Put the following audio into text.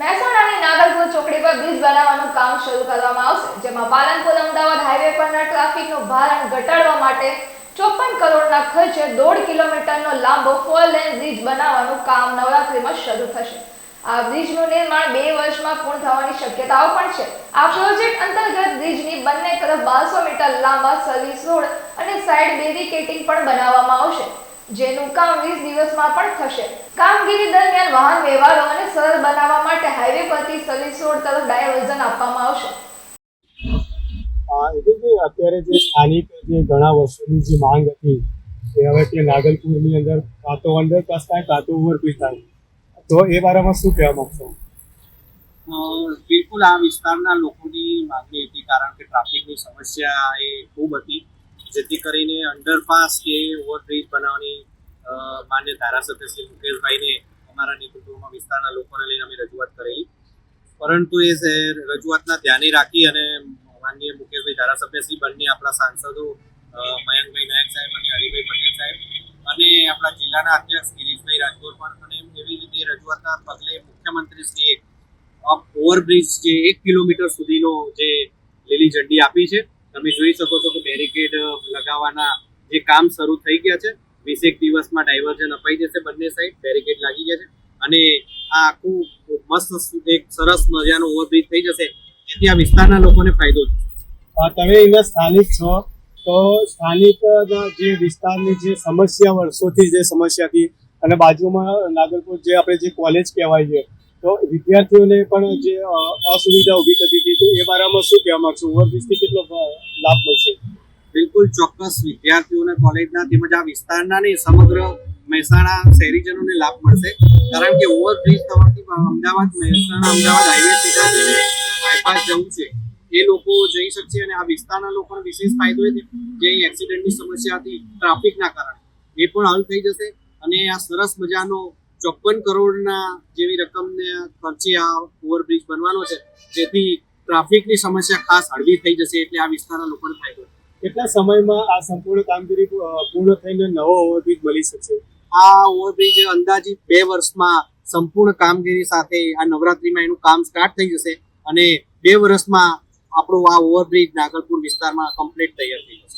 મહેસાણાની નાગલપુર ચોકડી પર બ્રિજ બનાવવાનું કામ શરૂ કરવામાં આવશે, જેમાં પાલનપુર અમદાવાદ હાઈવે પરના ટ્રાફિકનું ભારણ ઘટાડવા માટે ચોપન કરોડના ખર્ચે દોઢ કિલોમીટરનો લાંબો ફોર લેન બ્રિજ બનાવવાનું કામ નવરાત્રિમાં શરૂ થશે. આ બ્રિજનું નિર્માણ બે વર્ષમાં પૂર્ણ થવાની શક્યતાઓ પણ છે. આ પ્રોજેક્ટ અંતર્ગત બ્રિજની બંને તરફ બારસો મીટર લાંબા સર્વિસ રોડ અને સાઇડ બેરિકેટિંગ પણ બનાવવામાં આવશે. જેનું કામ વીસ દિવસમાં પણ થશે. કામગીરી દરમિયાન વાહન વ્યવહારો અને સરળ બનાવવા માટે હાઈવે પરથી સલીસોડ તરફ ડાયવર્ઝન આપવામાં આવશે. આ એટલે કે અત્યારે જે સ્થાનિક જે ઘણા વર્ષોની જે માંગ હતી એ હવે તે નાગલપુરની અંદર કાં તો અંડરપાસ થાય કાં તો ઓવરબ્રિજ થાય. તો એ બારામાં શું કહેવા માંગશો? બિલકુલ આ વિસ્તારના લોકોની માંગણી હતી કારણ કે ટ્રાફિકની સમસ્યા એ ખૂબ હતી. જેથી કરીને અંડરપાસ કે ઓવરબ્રિજ બનાવવાની માન્ય ધારાસભ્ય શ્રી મુકેશભાઈને અમારા નેતૃત્વમાં વિસ્તારના લોકોને લઈને અમે રજૂઆત કરેલી. પરંતુ એ રજૂઆતના ધ્યાને રાખી અને માનનીય મુકેશભાઈ ધારાસભ્ય શ્રી બંને આપણા સાંસદો મયંકભાઈ નાયક સાહેબ અને હરિભાઈ પટેલ સાહેબ અને આપણા જિલ્લાના અધ્યક્ષ ગિરીશભાઈ રાજગોર પણ અને એવી રીતે રજૂઆતના પગલે મુખ્યમંત્રીશ્રીએ ઓવરબ્રિજ જે એક કિલોમીટર સુધીનો જે લીલી ઝંડી આપી છે. તમે જોઈ શકો છો કે બેરિકેડ લગાવવાના જે કામ શરૂ થઈ ગયા છે, વીસેક દિવસમાં ડાયવર્ઝન અપાઈ જશે બંને સાઈડ બેરિકેડ લાગી ગયા છે. અને આ આખું મસ્ત એક સરસ મજાનો ઓવરબ્રિજ થઈ જશે. જેથી આ વિસ્તારના લોકોને ફાયદો થશે. તમે અહીંયા સ્થાનિક છો, તો સ્થાનિક જે વિસ્તારની જે સમસ્યા વર્ષોથી, જે સમસ્યા હતી અને બાજુમાં નાગરપુર જે આપણે જે કોલેજ કહેવાય છે તો વિદ્યાર્થીઓને પણ જે અસુવિધા ઊભી થતી હતી એ બારામાં શું કહેવા માંગશો? ઓવરબ્રિજથી કેટલો લાભ મળશે? બિલકુલ ચોક્કસ વિદ્યાર્થીઓને કોલેજના તેમજ આ વિસ્તારના ને સમગ્ર મહેસાણા શહેરીજનોને લાભ મળશે. કારણ કે ઓવરબ્રિજ થવાથી અમદાવાદ, મહેસાણા, અમદાવાદ હાઈવે સીધા જઈને બાયપાસ જવું છે, એ લોકો જઈ શકશે અને આ વિસ્તારના લોકોને વિશેષ ફાયદો એ જે અહીં એક્સિડન્ટની સમસ્યા હતી ટ્રાફિકના કારણે, એ પણ હલ થઈ જશે અને આ સરસ મજાનો ચોપન કરોડના જેવી રકમને ખર્ચે આ ઓવરબ્રિજ બનવાનો છે જેથી ટ્રાફિકની સમસ્યા ખાસ હળવી થઈ જશે એટલે આ વિસ્તારના લોકોને ફાયદો. કેટલા સમયમાં આ સંપૂર્ણ કામગીરી પૂર્ણ થઈને નવો ઓવરબ્રિજ બની શકશે આ ઓવરબ્રિજ અંદાજિત બે વર્ષમાં સંપૂર્ણ કામગીરી સાથે આ નવરાત્રીમાં એનું કામ સ્ટાર્ટ થઈ જશે અને બે વર્ષમાં આપણો આ ઓવરબ્રિજ નાગલપુર વિસ્તારમાં કમ્પ્લીટ તૈયાર થઈ જશે